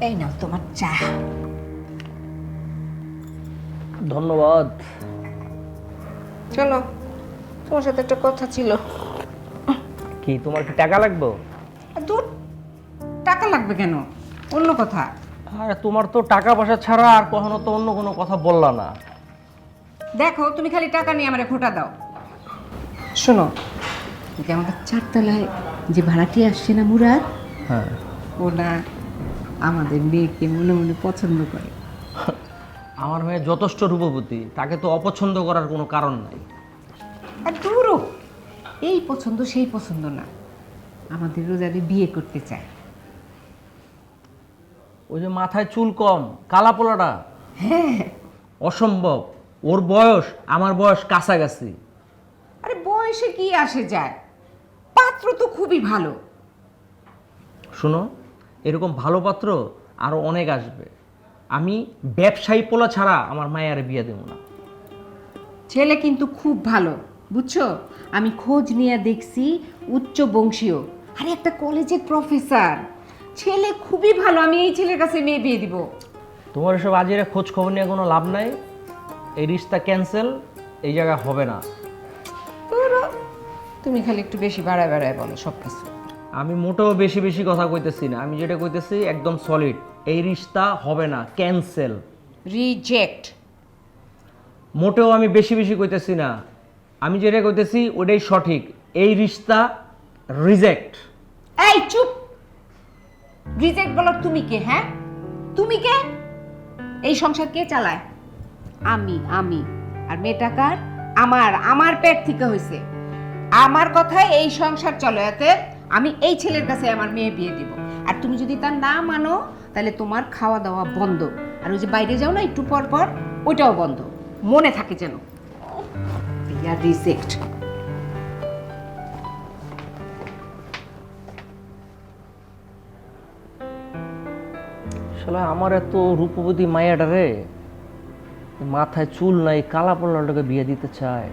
এই নাও তোমার চা। ধন্যবাদ। চলো তোমার সাথে একটা কথা ছিল। কি তোমার কি টাকা লাগবে? দূর টাকা লাগবে কেন? অন্য কথা। আরে তোমার তো টাকা পয়সা ছাড়া আর কখনো তো অন্য কোনো কথা বললা না। দেখো তুমি খালি টাকা নিয়ে আমারে খোটা দাও। শোনো যে আমাদের চারতলায় যে ভাড়াটি আসছে না মুরাদ হ্যাঁ। ও না আমাদের মেয়েকে মনে মনে পছন্দ করে। আমার মেয়ে যথেষ্ট রূপবতী তাকে তো অপছন্দ করার কোনো কারণ নাই। আর দূরও এই পছন্দ সেই পছন্দ না। আমাদের রোজারে বিয়ে করতে চায়। ওই যে মাথায় চুল কম কালা পোলাটা? হ্যাঁ। অসম্ভব। ওর বয়স আমার বয়স কাছাকাছি। আরে বয়সে কি আসে যায়? পাত্র তো খুবই ভালো। শোনো এরকম ভালো পাত্র আরও অনেক আসবে। আমি ব্যবসায়ী পোলা ছাড়া আমার মায়ের বিয়ে দেবো না। ছেলে কিন্তু খুব ভালো বুঝছ? আমি খোঁজ নিয়ে দেখছি উচ্চ বংশীয় আরে একটা কলেজের প্রফেসর। ছেলে খুবই ভালো আমি এই ছেলের কাছে মেয়ে বিয়ে দিব। তোমার এসব আজিরা খোঁজ খবর নিয়ে কোনো লাভ নাই? এই রিস্তা ক্যান্সেল এই জায়গায় হবে না। তুমি খালি একটু বেশি বাড়ায় বাড়ায় বলো সব কিছু। আমি মোটেও বেশি বেশি কথা কইতেছি না। আমি যেটা কইতেছি একদম সলিড এই রিস্তা হবে না। ক্যান্সেল রিজেক্ট মোটেও আমি বেশি বেশি কইতেছি না। আমি যেটা কইতেছি ওটাই সঠিক। এই রিস্তা রিজেক্ট এই চুপ! রিজেক্ট বলার তুমি কে হ্যাঁ? তুমি কে? এই সংসার কে চালায়? আমি আমি। আর মেয়েটাকার আমার আমার পেট থেকে হয়েছে আমার কথায় এই সংসার চলে এতে আমি এই ছেলের কাছে আমার মেয়ে বিয়ে দিব। আর তুমি যদি তা না মানো, তাহলে তোমার খাওয়া দাওয়া বন্ধ। আর ওই যে বাইরে যাও না, একটু পর পর, ওইটাও বন্ধ। মনে থাকে যেন। আমার এত রূপবতী মায়াটা রে। মাথায় চুল নাই, কালা পোলাটাকে বিয়ে দিতে চায়।